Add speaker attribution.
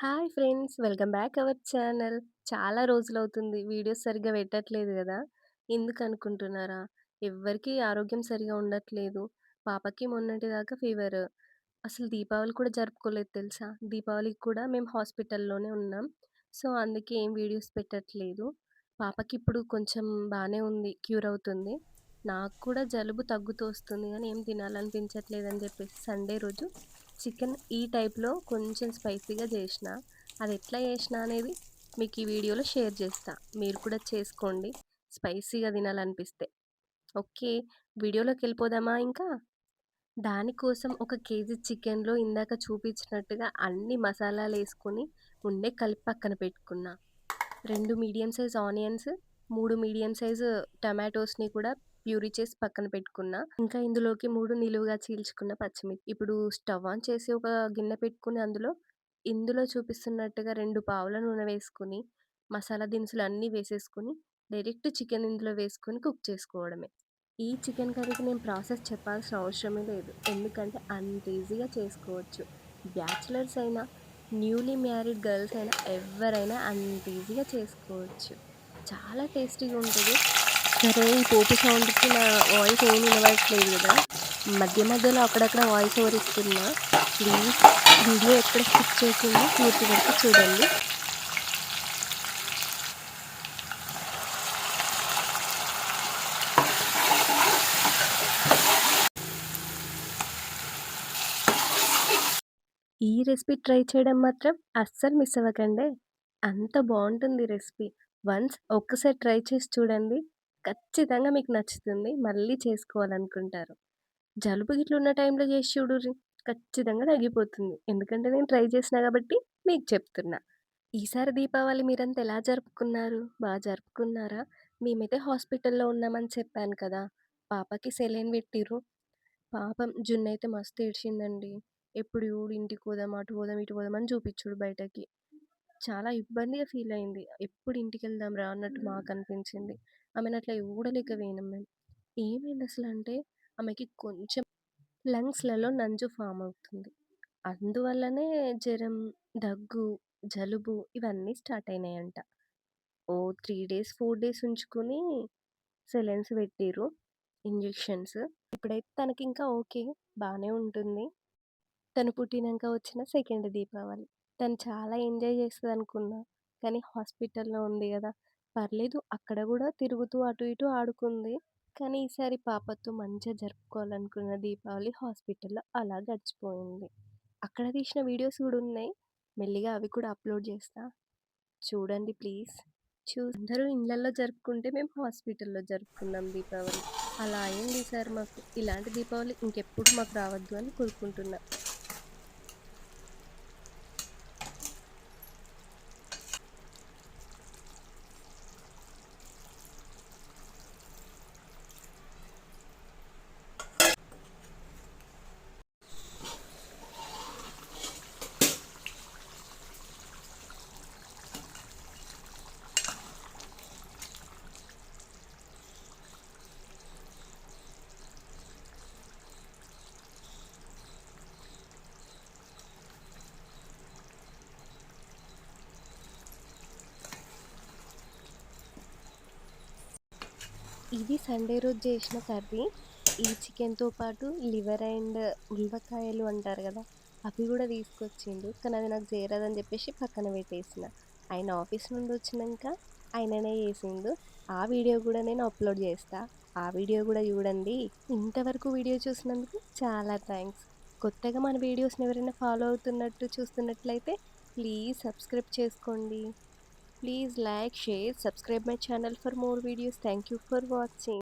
Speaker 1: Hi friends welcome back our channel. చాలా రోజులవుతుంది videos సరిగ్గా పెట్టట్లేదు కదా? ఎందుకు అనుకుంటున్నారా ఎవ్వరికీ ఆరోగ్యం సరిగా ఉండట్లేదు. పాపకి మొన్నటి దాకా ఫీవర్. అసలు దీపావళి కూడా జరుపుకోలేదు తెలుసా? దీపావళికి కూడా మేము హాస్పిటల్లోనే ఉన్నాం. సో అందుకే ఏం వీడియోస్ పెట్టట్లేదు. పాపకి ఇప్పుడు కొంచెం బాగానే ఉంది క్యూర్ అవుతుంది. నాకు కూడా జలుబు తగ్గుతూ వస్తుంది కానీ ఏం తినాలనిపించట్లేదు అని చెప్పేసి సండే రోజు చికెన్ ఈ టైప్లో కొంచెం స్పైసీగా చేసిన అది ఎట్లా చేసిన అనేది మీకు ఈ వీడియోలో షేర్ చేస్తా. మీరు కూడా చేసుకోండి. స్పైసీగా తినాలనిపిస్తే. ఓకే వీడియోలోకి వెళ్ళిపోదామా ఇంకా? దానికోసం ఒక కేజీ చికెన్లో ఇందాక చూపించినట్టుగా అన్ని మసాలాలు వేసుకొని ఉండే కలిపి పక్కన పెట్టుకున్నా. రెండు మీడియం సైజ్ ఆనియన్స్ మూడు మీడియం సైజు టమాటోస్ని కూడా ప్యూరీ చేసి పక్కన పెట్టుకున్న. ఇంకా ఇందులోకి మూడు నిలువుగా చీల్చుకున్న పచ్చిమిర్చి. ఇప్పుడు స్టవ్ ఆన్ చేసి ఒక గిన్నె పెట్టుకుని అందులో ఇందులో చూపిస్తున్నట్టుగా రెండు పావుల నూనె వేసుకుని మసాలా దినుసులు అన్నీ వేసేసుకుని డైరెక్ట్ చికెన్ ఇందులో వేసుకొని కుక్ చేసుకోవడమే. ఈ చికెన్ కర్రీకి నేను ప్రాసెస్ చెప్పాల్సిన అవసరమే లేదు. ఎందుకంటే అంత ఈజీగా చేసుకోవచ్చు. బ్యాచిలర్స్ అయినా న్యూలీ మ్యారీడ్ గర్ల్స్ అయినా ఎవరైనా అంత ఈజీగా చేసుకోవచ్చు. చాలా టేస్టీగా ఉంటుంది. సరే ఈ పోపు సౌండ్కి నా వాయిస్ ఏమి వినవట్లేదు కదా. మధ్య మధ్యలో అక్కడక్కడ వాయిస్ ఓవర్ ఇస్తున్నా ప్లీజ్ వీడియో ఎక్కడ స్కిప్ చేసింది పూర్తి వరకు చూడండి. ఈ రెసిపీ ట్రై చేయడం మాత్రం అస్సలు మిస్ అవ్వకండి. అంత బాగుంటుంది రెసిపీ. వన్స్ ఒక్కసారి ట్రై చేసి చూడండి. ఖచ్చితంగా మీకు నచ్చుతుంది. మళ్ళీ చేసుకోవాలనుకుంటారు. జలుబు గిట్లు ఉన్న టైంలో చేసి చూడుర్రి ఖచ్చితంగా తగ్గిపోతుంది. ఎందుకంటే నేను ట్రై చేసినా కాబట్టి మీకు చెప్తున్నా. ఈసారి దీపావళి మీరంతా ఎలా జరుపుకున్నారు? బాగా జరుపుకున్నారా? మేమైతే హాస్పిటల్లో ఉన్నామని చెప్పాను కదా. పాపకి సెలైన్ పెట్టిర్రు. పాపం జున్ను అయితే మస్తు ఏడ్చిందండి. ఎప్పుడు చూడు ఇంటికి పోదాం అటు పోదాం ఇటు పోదాం అని చూపించుడు బయటకి. చాలా ఇబ్బందిగా ఫీల్ అయింది. ఎప్పుడు ఇంటికి వెళ్దాం రా అన్నట్టు మాకు అనిపించింది ఆమెను అట్లా చూడలేకపోయినాం మేము ఏమైంది అసలు అంటే ఆమెకి కొంచెం లంగ్స్లలో నంజు ఫామ్ అవుతుంది. అందువల్లనే జ్వరం దగ్గు జలుబు ఇవన్నీ స్టార్ట్ అయినాయంట. ఓ త్రీ డేస్ ఫోర్ డేస్ ఉంచుకొని సెలెన్స్ పెట్టిర్రు ఇంజెక్షన్స్. ఇప్పుడైతే తనకి ఇంకా ఓకే బాగానే ఉంటుంది. తను పుట్టినాక వచ్చిన సెకండ్ దీపావళి. తను చాలా ఎంజాయ్ చేస్తుంది అనుకున్నా. కానీ హాస్పిటల్లో ఉంది కదా! పర్లేదు అక్కడ కూడా తిరుగుతూ అటు ఇటు ఆడుకుంది. కానీ ఈసారి పాపతో మంచిగా జరుపుకోవాలనుకున్న దీపావళి హాస్పిటల్లో అలా గడిచిపోయింది. అక్కడ తీసిన వీడియోస్ కూడా ఉన్నాయి. మెల్లిగా అవి కూడా అప్లోడ్ చేస్తా. చూడండి ప్లీజ్. చూ అందరూ ఇళ్ళల్లో జరుపుకుంటే మేము హాస్పిటల్లో జరుపుకున్నాం దీపావళి. అలా అయింది సార్ మాకు. ఇలాంటి దీపావళి ఇంకెప్పుడు మాకు రావద్దు అని కోరుకుంటున్నా. ఇది సండే రోజు చేసిన కర్రీ. ఈ చికెన్తో పాటు లివర్ అండ్ ఉల్వకాయలు అంటారు కదా అవి కూడా తీసుకొచ్చిండు. కానీ అది నాకు చేరదని చెప్పేసి పక్కన పెట్టేసిన. ఆయన ఆఫీస్ నుండి వచ్చినాక ఆయననే చేసిండు. ఆ వీడియో కూడా నేను అప్లోడ్ చేస్తా. ఆ వీడియో కూడా చూడండి. ఇంతవరకు వీడియో చూసినందుకు చాలా థ్యాంక్స్. కొత్తగా మన వీడియోస్ని ఎవరైనా ఫాలో అవుతున్నట్టు చూస్తున్నట్లయితే ప్లీజ్ సబ్స్క్రైబ్ చేసుకోండి. Please like, share, subscribe my channel for more videos. Thank you for watching.